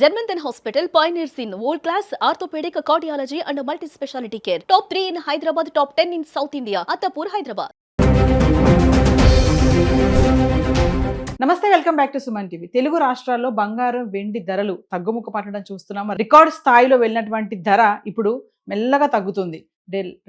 German hospital pioneers in world class orthopaedic cardiology and multi speciality care. Top three in Hyderabad top ten in south India Attapur Hyderabad నమస్తే welcome back to Suman TV. Telugu రాష్ట్రాల్లో బంగారం వెండి ధరలు తగ్గుముఖ పట్టడం చూస్తున్నాం. Record స్థాయిలో వెళ్ళినటువంటి ధర ఇప్పుడు మెల్లగా తగ్గుతుంది.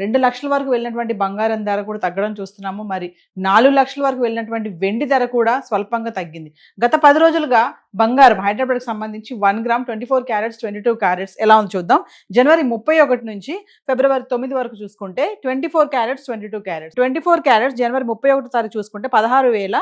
రెండు లక్షల వరకు వెళ్ళినటువంటి బంగారం ధర కూడా తగ్గడం చూస్తున్నాము. మరి నాలుగు లక్షల వరకు వెళ్ళినటువంటి వెండి ధర కూడా స్వల్పంగా తగ్గింది. గత పది రోజులుగా బంగారం హైదరాబాద్కి సంబంధించి one gram twenty four carats twenty two carats ఎలా ఉంది చూద్దాం. జనవరి ముప్పై ఒకటి నుంచి ఫిబ్రవరి తొమ్మిది వరకు చూసుకుంటే twenty four carats twenty two carats. Twenty four carats జనవరి ముప్పై ఒకటి తారీఖు చూసుకుంటే పదహారు వేల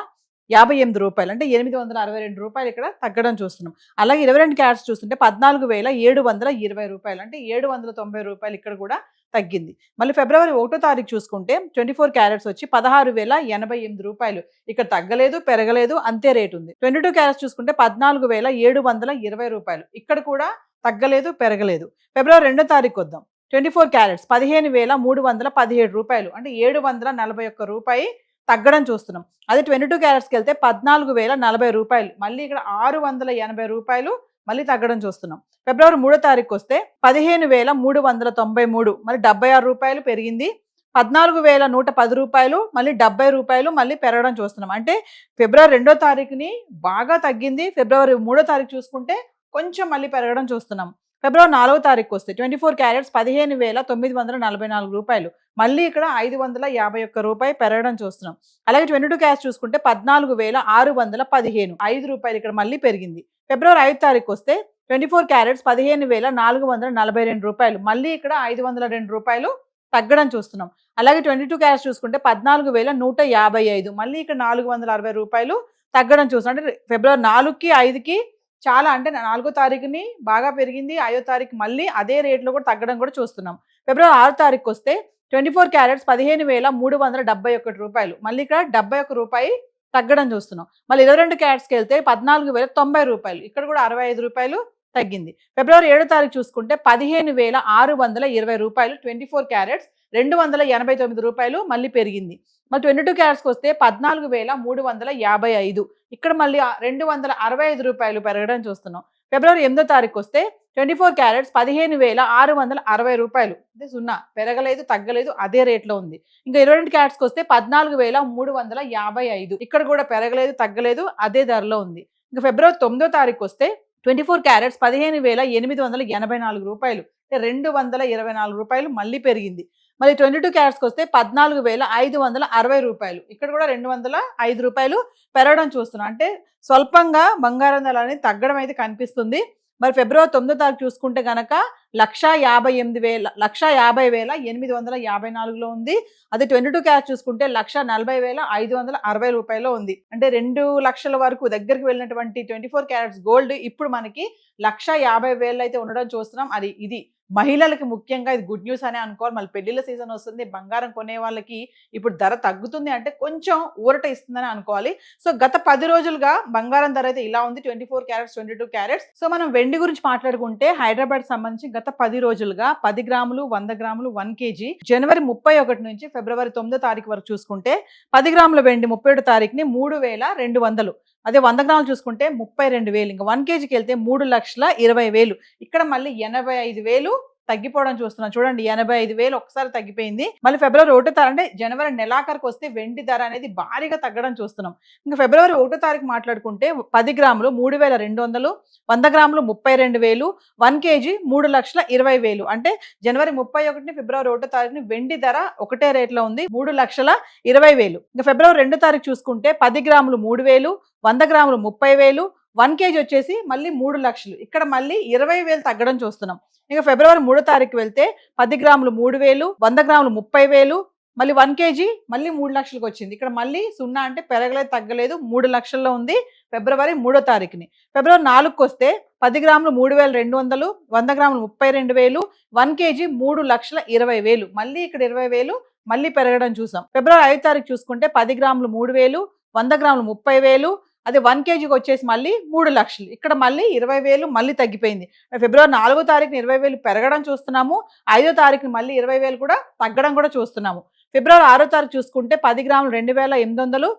యాభై ఎనిమిది రూపాయలు. అంటే ఎనిమిది వందల అరవై రెండు రూపాయలు ఇక్కడ తగ్గడం చూస్తున్నాం. అలాగే ఇరవై రెండు క్యారెట్స్ చూస్తుంటే పద్నాలుగు వేల ఏడు వందల ఇరవై రూపాయలు. అంటే ఏడు వందల తొంభై రూపాయలు ఇక్కడ కూడా తగ్గింది. మళ్ళీ ఫిబ్రవరి ఒకటో తారీఖు చూసుకుంటే ట్వంటీ ఫోర్ క్యారెట్స్ వచ్చి పదహారు వేల ఎనభై ఎనిమిది రూపాయలు. ఇక్కడ తగ్గలేదు పెరగలేదు అంతే రేటు ఉంది. ట్వంటీ టూ క్యారెట్స్ చూసుకుంటే పద్నాలుగు వేల ఏడు వందల ఇరవై రూపాయలు. ఇక్కడ కూడా తగ్గలేదు పెరగలేదు. ఫిబ్రవరి రెండో తారీఖు వద్దాం. ట్వంటీ ఫోర్ క్యారెట్స్ పదిహేను వేల మూడు వందల పదిహేడు రూపాయలు. అంటే ఏడు వందల నలభై ఒక్క రూపాయి తగ్గడం చూస్తున్నాం. అదే ట్వంటీ టూ క్యారెట్స్కి వెళ్తే పద్నాలుగు వేల నలభై రూపాయలు. మళ్ళీ ఇక్కడ ఆరు వందల ఎనభై రూపాయలు మళ్ళీ తగ్గడం చూస్తున్నాం. ఫిబ్రవరి మూడో తారీఖు వస్తే పదిహేను వేల మూడు వందల తొంభై మూడు. మరి డెబ్బై ఆరు రూపాయలు పెరిగింది. పద్నాలుగు వేల నూట పది రూపాయలు మళ్ళీ డెబ్బై రూపాయలు మళ్ళీ పెరగడం చూస్తున్నాం. అంటే ఫిబ్రవరి రెండో తారీఖుని బాగా తగ్గింది. ఫిబ్రవరి మూడో తారీఖు చూసుకుంటే కొంచెం మళ్ళీ పెరగడం చూస్తున్నాం. ఫిబ్రవరి నాలుగో తారీఖు వస్తే ట్వంటీ ఫోర్ క్యారెట్స్ పదిహేను వేల తొమ్మిది వందల నలభై నాలుగు రూపాయలు. మళ్ళీ ఇక్కడ ఐదు వందల యాభై ఒక్క రూపాయి పెరగడం చూస్తున్నాం. అలాగే ట్వంటీ టూ క్యాష్ చూసుకుంటే పద్నాలుగు వేల ఆరు వందల పదిహేను. ఐదు రూపాయలు ఇక్కడ మళ్ళీ పెరిగింది. ఫిబ్రవరి ఐదు తారీఖు వస్తే ట్వంటీ ఫోర్ క్యారెట్స్ పదిహేను వేల నాలుగు వందల నలభై రెండు రూపాయలు. మళ్ళీ ఇక్కడ ఐదు వందల రెండు రూపాయలు తగ్గడం చూస్తున్నాం. అలాగే ట్వంటీ టూ క్యారెట్స్ చూసుకుంటే పద్నాలుగు వేల నూట యాభై ఐదు. మళ్ళీ ఇక్కడ నాలుగు వందల అరవై రూపాయలు తగ్గడం చూస్తున్నాం. అంటే ఫిబ్రవరి నాలుగుకి ఐదుకి చాలా అంటే నాలుగో తారీఖుని బాగా పెరిగింది ఐదో తారీఖు మళ్ళీ అదే రేట్లో కూడా తగ్గడం కూడా చూస్తున్నాం. ఫిబ్రవరి ఆరో తారీఖుకి వస్తే ట్వంటీ ఫోర్ క్యారెట్స్ పదిహేను వేల మూడు వందల డెబ్బై ఒకటి రూపాయలు. మళ్ళీ ఇక్కడ డెబ్బై ఒక రూపాయి తగ్గడం చూస్తున్నాం. మళ్ళీ ఇరవై రెండు క్యారెట్స్కి వెళ్తే పద్నాలుగు వేల తొంభై రూపాయలు. ఇక్కడ కూడా అరవై ఐదు రూపాయలు. తగ్గింది. ఫిబ్రవరి ఏడో తారీఖు చూసుకుంటే పదిహేను వేల ఆరు వందల ఇరవై రూపాయలు ట్వంటీ ఫోర్ క్యారెట్స్ రెండు వందల ఎనభై తొమ్మిది రూపాయలు మళ్ళీ పెరిగింది. మరి ట్వంటీ టూ క్యారెట్స్కి వస్తే పద్నాలుగు వేల మూడు వందల యాభై ఐదు. ఇక్కడ మళ్ళీ రెండు వందల అరవై ఐదు రూపాయలు పెరగడం చూస్తున్నాం. ఫిబ్రవరి ఎనిమిదో తారీఖు వస్తే ట్వంటీ ఫోర్ క్యారెట్స్ పదిహేను వేల ఆరు వందల అరవై రూపాయలు. అంటే సున్నా పెరగలేదు తగ్గలేదు అదే రేట్లో ఉంది. ఇంకా ఇరవై రెండు క్యారెట్స్కి వస్తే పద్నాలుగు వేల మూడు వందల యాభై ఐదు. ఇక్కడ కూడా పెరగలేదు తగ్గలేదు అదే ధరలో ఉంది. ఇంకా ఫిబ్రవరి తొమ్మిదో తారీఖు వస్తే ట్వంటీ ఫోర్ క్యారెట్స్ పదిహేను వేల ఎనిమిది వందల ఎనభై నాలుగు రూపాయలు. అంటే రెండు వందల ఇరవై నాలుగు రూపాయలు మళ్ళీ పెరిగింది. మరి ట్వంటీ టూ క్యారెట్స్కి వస్తే పద్నాలుగు వేల ఐదు వందల అరవై రూపాయలు. ఇక్కడ కూడా రెండు వందల ఐదు రూపాయలు పెరగడం చూస్తున్నాం. అంటే స్వల్పంగా బంగారం ధర అనేది తగ్గడం అయితే కనిపిస్తుంది. మరి ఫిబ్రవరి తొమ్మిదో తారీఖు చూసుకుంటే గనక లక్షా యాభై ఎనిమిది వేల లక్షా యాభై వేల ఎనిమిది వందల యాభై నాలుగులో ఉంది. అదే ట్వంటీ టూ క్యాష్ చూసుకుంటే లక్ష నలభై వేల ఐదు వందల అరవై రూపాయలు ఉంది. అంటే రెండు లక్షల వరకు దగ్గరికి వెళ్ళినటువంటి ట్వంటీ ఫోర్ క్యారెట్స్ గోల్డ్ ఇప్పుడు మనకి లక్ష యాభై వేలు అయితే ఉండడం చూస్తున్నాం. అది ఇది. మహిళలకి ముఖ్యంగా ఇది గుడ్ న్యూస్ అనే అనుకోవాలి. మళ్ళీ పెళ్ళిళ్ళ సీజన్ వస్తుంది బంగారం కొనే వాళ్ళకి ఇప్పుడు ధర తగ్గుతుంది అంటే కొంచెం ఊరట ఇస్తుందని అనుకోవాలి. సో గత పది రోజులుగా బంగారం ధర అయితే ఇలా ఉంది twenty four carats twenty two carats. So మనం వెండి గురించి మాట్లాడుకుంటే హైదరాబాద్ సంబంధించి గత పది రోజులుగా పది గ్రాములు వంద గ్రాములు వన్ కేజీ జనవరి ముప్పై ఒకటి నుంచి ఫిబ్రవరి తొమ్మిదో తారీఖు వరకు చూసుకుంటే పది గ్రాముల వెండి ముప్పై ఒకటో తారీఖుని మూడు వేల రెండు వందలు. అదే వంద గ్రాములు చూసుకుంటే ముప్పై రెండు వేలు. ఇంకా వన్ కేజీకి వెళ్తే మూడు లక్షల ఇరవై వేలు. ఇక్కడ మళ్ళీ ఎనభై ఐదు వేలు తగ్గిపోవడం చూస్తున్నాం. చూడండి ఎనభై ఐదు వేలు ఒకసారి తగ్గిపోయింది. మళ్ళీ ఫిబ్రవరి ఒకటో తారీఖు అంటే జనవరి నెలాఖరికి వస్తే వెండి ధర అనేది భారీగా తగ్గడం చూస్తున్నాం. ఇంకా ఫిబ్రవరి ఒకటో తారీఖు మాట్లాడుకుంటే పది గ్రాములు మూడు వేల రెండు వందలు వంద గ్రాములు ముప్పై రెండు వేలు వన్ కేజీ మూడు లక్షల ఇరవై వేలు. అంటే జనవరి ముప్పై ఒకటిని ఫిబ్రవరి ఒకటో తారీఖుని వెండి ధర ఒకటే రేట్లో ఉంది మూడు లక్షల ఇరవై వేలు. ఇంకా ఫిబ్రవరి రెండో తారీఖు చూసుకుంటే పది గ్రాములు మూడు వేలు వంద గ్రాములు ముప్పై వేలు వన్ కేజీ వచ్చేసి మళ్ళీ మూడు లక్షలు. ఇక్కడ మళ్ళీ ఇరవై వేలు తగ్గడం చూస్తున్నాం. ఇంకా ఫిబ్రవరి మూడో తారీఖు వెళ్తే పది గ్రాములు మూడు వేలు వంద గ్రాములు ముప్పై వేలు మళ్ళీ వన్ కేజీ మళ్ళీ మూడు లక్షలకు వచ్చింది. ఇక్కడ మళ్ళీ సున్నా అంటే పెరగలేదు తగ్గలేదు మూడు లక్షల్లో ఉంది ఫిబ్రవరి మూడో తారీఖుని. ఫిబ్రవరి నాలుగుకి వస్తే పది గ్రాములు మూడు వేల రెండు వందలు వంద గ్రాములు ముప్పై రెండు వేలు వన్ కేజీ మూడు లక్షల ఇరవై వేలు. మళ్ళీ ఇక్కడ ఇరవై వేలు మళ్ళీ పెరగడం చూసాం. ఫిబ్రవరి ఐదు తారీఖు చూసుకుంటే పది గ్రాములు మూడు వేలు వంద గ్రాములు ముప్పై వేలు అదే వన్ కేజీకి వచ్చేసి మళ్ళీ మూడు లక్షలు. ఇక్కడ మళ్ళీ ఇరవై వేలు మళ్ళీ తగ్గిపోయింది. ఫిబ్రవరి నాలుగో తారీఖున ఇరవై వేలు పెరగడం చూస్తున్నాము. ఐదో తారీఖున మళ్ళీ ఇరవై వేలు కూడా తగ్గడం కూడా చూస్తున్నాము. ఫిబ్రవరి ఆరో తారీఖు చూసుకుంటే పది గ్రాములు రెండు వేల ఎనిమిది వందలు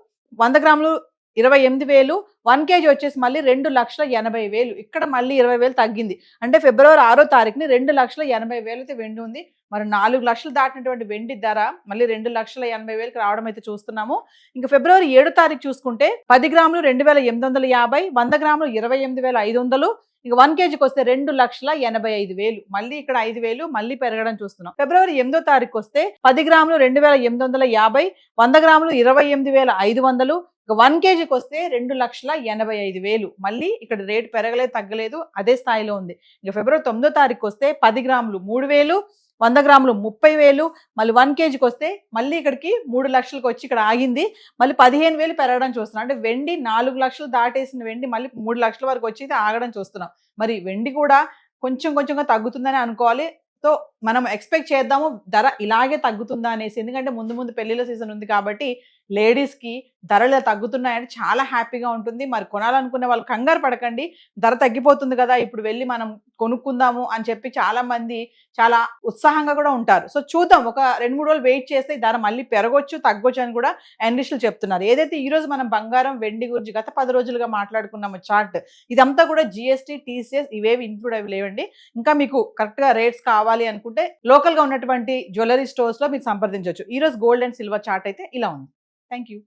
వంద గ్రాములు ఇరవై ఎనిమిది వేలు వన్ కేజీ వచ్చేసి మళ్ళీ రెండు లక్షల ఎనభై వేలు. ఇక్కడ మళ్ళీ ఇరవై వేలు తగ్గింది. అంటే ఫిబ్రవరి ఆరో తారీఖుని రెండు లక్షల ఎనభై వేలు అయితే వెండి ఉంది. మరి నాలుగు లక్షలు దాటినటువంటి వెండి ధర మళ్ళీ రెండు లక్షల ఎనభై వేలకు రావడం అయితే చూస్తున్నాము. ఇంకా ఫిబ్రవరి ఏడో తారీఖు చూసుకుంటే పది గ్రాములు రెండు వేల ఎనిమిది వందల యాభై వంద గ్రాములు ఇరవై ఎనిమిది వేల ఐదు వందలు ఇక వన్ కేజీకి వస్తే రెండు లక్షల ఎనభై ఐదు వేలు. మళ్ళీ ఇక్కడ ఐదు వేలు మళ్ళీ పెరగడం చూస్తున్నాం. ఫిబ్రవరి ఎనిమిదో తారీఖు వస్తే పది గ్రాములు రెండు వేల ఎనిమిది వందల యాభై వంద గ్రాములు ఇరవై ఎనిమిది వేల ఐదు వందలు ఇక వన్ కేజీకి వస్తే రెండు లక్షల ఎనభై ఐదు వేలు. మళ్ళీ ఇక్కడ రేటు పెరగలేదు తగ్గలేదు అదే స్థాయిలో ఉంది. ఇక ఫిబ్రవరి తొమ్మిదో తారీఖు వస్తే పది గ్రాములు మూడు వేలు వంద గ్రాములు ముప్పై వేలు మళ్ళీ వన్ కేజీకి వస్తే మళ్ళీ ఇక్కడికి మూడు లక్షలకు వచ్చి ఇక్కడ ఆగింది. మళ్ళీ పదిహేను వేలు పెరగడం చూస్తున్నాం. అంటే వెండి నాలుగు లక్షలు దాటేసిన వెండి మళ్ళీ మూడు లక్షల వరకు వచ్చి ఆగడం చూస్తున్నాం. మరి వెండి కూడా కొంచెం కొంచెంగా తగ్గుతుందని అనుకోవాలి. సో మనం ఎక్స్పెక్ట్ చేద్దాము ధర ఇలాగే తగ్గుతుందా అనేసి. ఎందుకంటే ముందు ముందు పెళ్ళిళ్ళ సీజన్ ఉంది కాబట్టి లేడీస్కి ధరలు తగ్గుతున్నాయని చాలా హ్యాపీగా ఉంటుంది. మరి కొనాలనుకునే వాళ్ళు కంగారు పడకండి. ధర తగ్గిపోతుంది కదా ఇప్పుడు వెళ్ళి మనం కొనుక్కుందాము అని చెప్పి చాలా మంది చాలా ఉత్సాహంగా కూడా ఉంటారు. సో చూద్దాం. ఒక రెండు మూడు రోజులు వెయిట్ చేస్తే ఈ ధర మళ్ళీ పెరగొచ్చు తగ్గొచ్చు అని కూడా అనలిస్టులు చెప్తున్నారు. ఏదైతే ఈ రోజు మనం బంగారం వెండి గురించి గత పది రోజులుగా మాట్లాడుకున్నాము చార్ట్ ఇదంతా కూడా జిఎస్టీ టీసీఎస్ ఇవేవి ఇంక్లూడ్ అవి లేవండి. ఇంకా మీకు కరెక్ట్గా రేట్స్ కావాలి అనుకుంటే లోకల్గా ఉన్నటువంటి జ్యువెలరీ స్టోర్స్లో మీరు సంప్రదించవచ్చు ఈ రోజు గోల్డ్ అండ్ సిల్వర్ చార్ట్ అయితే ఇలా ఉంది. Thank you